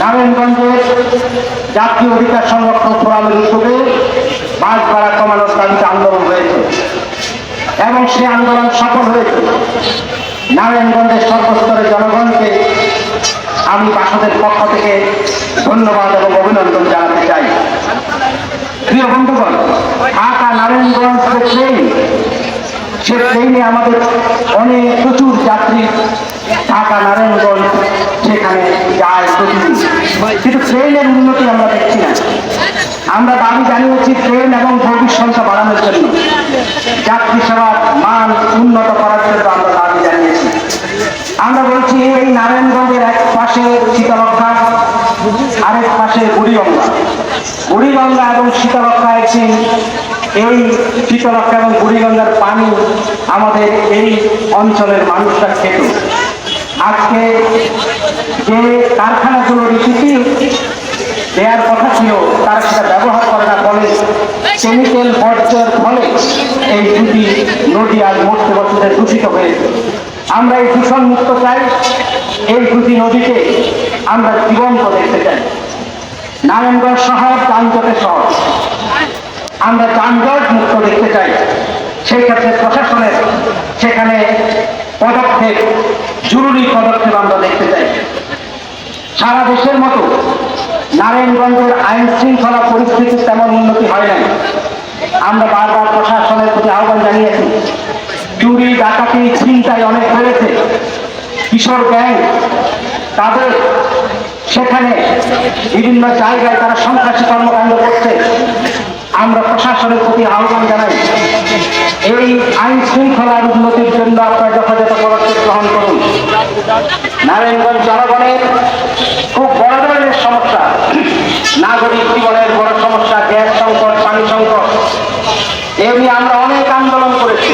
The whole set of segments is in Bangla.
নারায়ণগঞ্জের জাতীয় অধিকার সংরক্ষণ ফোরামের উদ্যোগে বাস ভাড়া কমানোর দাবিতে আন্দোলন হয়েছে। এবং সেই আন্দোলন সফল হয়েছে। নারায়ণগঞ্জের সর্বস্তরের জনগণকে আমি বাসদের পক্ষ থেকে ধন্যবাদ এবং অভিনন্দন জানাতে চাই। প্রিয় বন্ধুগণ ঢাকা নারায়ণগঞ্জ সে ট্রেনে আমাদের অনেক প্রচুর যাত্রী ঢাকা, নারায়ণগঞ্জ সেখানে যায় প্রতিদিন। কিন্তু ট্রেনের উন্নতি আমরা দেখছি না। আমরা দাবি জানিয়েছি ট্রেন এবং বগির সংখ্যা বাড়ানোর জন্য। যাত্রী সেবার মান উন্নত করার জন্য আমরা দাবি জানিয়েছি। আমরা বলছি এই নারায়ণগঞ্জের এক পাশে শীতলক্ষা আরেক পাশে বুড়িগঙ্গা। বুড়িগঙ্গা এবং শীতলক্ষা একটি এই শীতলক্ষা এবং বুড়িগঙ্গার পানি আমাদের এই অঞ্চলের মানুষরা খেত। আজকে যে কারখানাগুলো রীতিটি দেওয়ার কথা ছিল, তারা সেটা ব্যবহার করে না ফলে কেমিক্যাল বর্জ্যের ফলে এই দুটি নদী আজ মরতে বছরে দূষিত হয়েছে। আমরা এই দূষণ মুক্ত চাই, এই দুটি নদীকে আমরা জীবন্ত দেখতে চাই। নারায়ণগঞ্জ শহর যানজটের শহর। আমরা যানজট মুক্ত দেখতে চাই। সেই ক্ষেত্রে প্রশাসনের সেখানে পদক্ষেপ, জরুরি পদক্ষেপ আমরা দেখতে চাই। সারা দেশের মতো নারায়ণগঞ্জের আইন শৃঙ্খলা পরিস্থিতির তেমন উন্নতি হয় নাই। আমরা বারবার প্রশাসনের প্রতি আহ্বান জানিয়েছি। চুরি, ডাকাতি চিন্তায় অনেক বেড়েছে কিশোর গ্যাং, তাদের সেখানে বিভিন্ন জায়গায় তারা সন্ত্রাসী কর্মকাণ্ড করছে। আমরা প্রশাসনের প্রতি আহ্বান জানাই, এই আইন শৃঙ্খলার উন্নতির জন্য আপনারা যথাযথ পদক্ষেপ গ্রহণ করুন। নারায়ণগঞ্জ জনগণের খুব বড় ধরনের সমস্যা। নাগরিক জীবনের বড় সমস্যা, গ্যাস সংকট, পানি সংকট। এ নিয়ে আমরা অনেক আন্দোলন করেছি।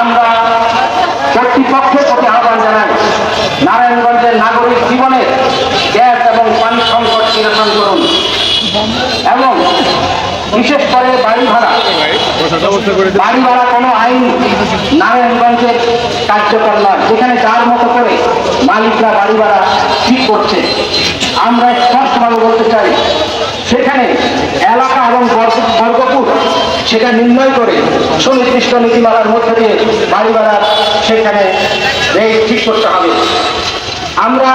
আমরা কর্তৃপক্ষের প্রতি আহ্বান জানাই, নারায়ণগঞ্জের নাগরিক জীবনের গ্যাস এবং পানি সংকট নিরসন করুন। এবং বিশেষ করে বাড়ি ভাড়া বাড়ি ভাড়া কোনো আইন নারায়ণগঞ্জের কার্যকর নয়। যেখানে যার মতো করে মালিকরা বাড়ি ভাড়া ঠিক করছে। আমরা স্পষ্টভাবে বলতে চাই, সেখানে এলাকা এবং বর্গ- বর্গপুর সেটা নির্ণয় করে সুনির্দিষ্ট নীতিমালার মধ্যে দিয়ে বাড়ি ভাড়া সেখানে রেট ঠিক করতে হবে। আমরা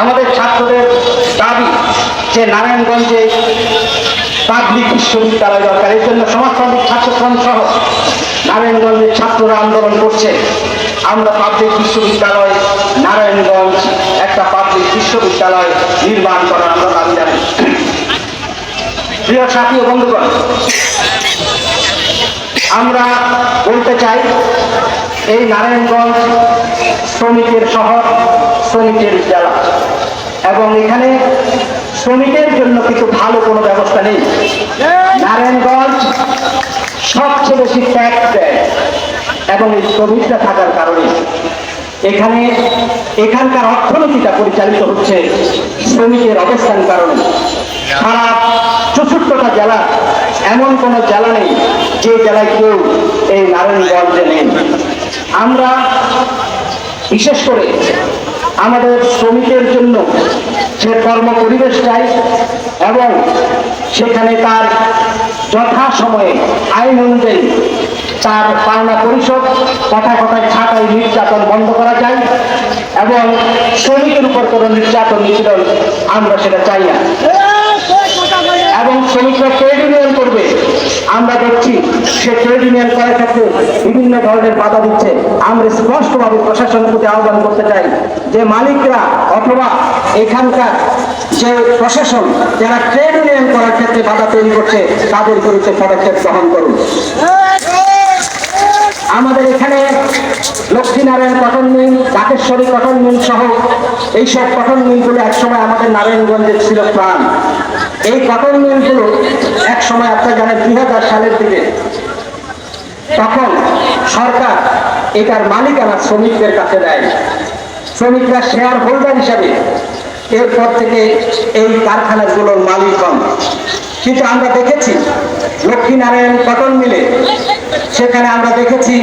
আমাদের ছাত্রদের দাবি যে নারায়ণগঞ্জে পাবলিক বিশ্ববিদ্যালয় দরকার। এর জন্য সমাজতান্ত্রিক ছাত্রশ্রম সহ নারায়ণগঞ্জের ছাত্ররা আন্দোলন করছে। আমরা পাবলিক বিশ্ববিদ্যালয়, নারায়ণগঞ্জ একটা পাবলিক বিশ্ববিদ্যালয় নির্মাণ করার আমরা দাবি জানাই। প্রিয় সাথী ও বন্ধুগণ, আমরা বলতে চাই, এই নারায়ণগঞ্জ শ্রমিকের শহর, শ্রমিকের জেলা। এবং এখানে শ্রমিকের জন্য কিছু ভালো কোনো ব্যবস্থা নেই। নারায়ণগঞ্জ সবচেয়ে বেশি ট্যাক্স দেয় এবং এই শ্রমিকরা থাকার কারণে। এখানে এখানকার অর্থনীতিটা পরিচালিত হচ্ছে শ্রমিকের অবস্থান কারণে। সারা চতুর্থটা জেলা, এমন কোন জেলা নেই যে জেলায় কেউ এই নারায়ণগঞ্জে নেই। আমরা বিশেষ করে আমাদের শ্রমিকের জন্য সে কর্ম পরিবেশ চাই এবং সেখানে তার যথা সময়ে আইন অনুযায়ী তার পাওনা পরিশোধ কথায় কথায় ছাটাই নির্যাতন বন্ধ করা যায় এবং শ্রমিকের উপর কোনো নির্যাতন নিপীড়ন আমরা সেটা চাই না। এবং শ্রমিকরা ট্রেড ইউনিয়ন করবে? আমরা দেখছি সে ট্রেড ইউনিয়ন করার ক্ষেত্রে বিভিন্ন ধরনের বাধা দিচ্ছে। আমরা স্পষ্টভাবে প্রশাসনের প্রতি আহ্বান করতে চাই যে মালিকরা অথবা এখানকার যে প্রশাসন, যারা ট্রেড ইউনিয়ন করার ক্ষেত্রে বাধা তৈরি করছে, তাদের বিরুদ্ধে পদক্ষেপ গ্রহণ করুন। আমাদের এখানে Lakshminarayan cotton mill Dhakeshwari cotton mill সহ এইসব কটন মিলগুলো একসময় আমাদের নারায়ণগঞ্জে ছিল প্রাণ। এই কটন মিলগুলো একসময় আপনারা জানেন দুই হাজার সালের দিকে তখন সরকার এটার মালিকানা শ্রমিকদের কাছে দেয়। শ্রমিকরা শেয়ার হোল্ডার হিসাবে এরপর থেকে এই কারখানাগুলোর মালিক হন। কিন্তু আমরা দেখেছি, লক্ষ্মীনারায়ণ কটন মিলে সেখানে আমরা দেখেছি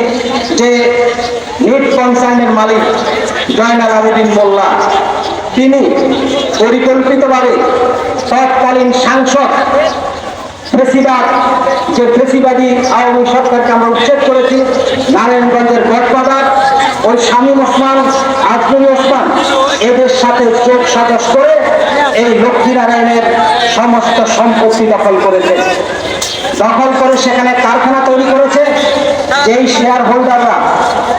যে নেট কনসার্নের মালিক জয়নাল আবেদিন মোল্লা, তিনি পরিকল্পিতভাবে তৎকালীন সাংসদ ফেসিবাদ যে ফেসিবাদী আওয়ামী সরকারকে আমরা উচ্ছেদ করেছি, নারায়ণগঞ্জের গডবাজার ওই শামীম ওসমান, আজমুল ওসমান, এদের সাথে চোখ সাজস করে এই লক্ষ্মীনারায়ণের সমস্ত সম্পত্তি দখল করেছে। দখল করে সেখানে কারখানা তৈরি করেছে, যেই শেয়ার হোল্ডাররা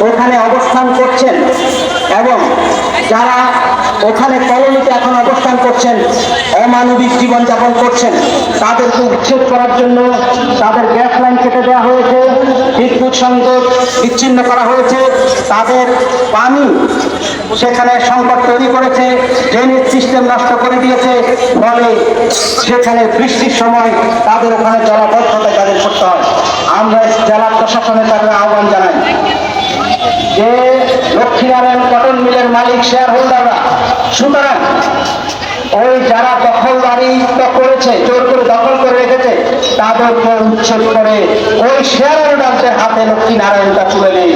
ওখানে অবস্থান করছেন এবং যারা ওখানে কলোনিতে এখন অবস্থান করছেন, অমানবিক জীবনযাপন করছেন, তাদেরকে উচ্ছেদ করার জন্য তাদের গ্যাস লাইন কেটে দেওয়া হয়েছে, বিদ্যুৎ সংযোগ বিচ্ছিন্ন করা হয়েছে, তাদের পানি সেখানে সংকট তৈরি করেছে ড্রেনেজ সিস্টেম নষ্ট করে দিয়েছে, ফলে সেখানে বৃষ্টির সময় তাদের ওখানে জলাবদ্ধতা তাদের করতে হয়। আমরা জেলা প্রশাসনের তাদের আহ্বান জানাই। যে লক্ষ্মীনারায়ণ কটন মিলের মালিক শেয়ার হোল্ডাররা সুতরাং ওই যারা দখলদারি করেছে, জোর করে দখল করে রেখেছে, তাদেরকে উচ্ছেদ করে ওই শেয়ার হোল্ডারদের হাতে লক্ষ্মীনারায়ণটা তুলে নেই।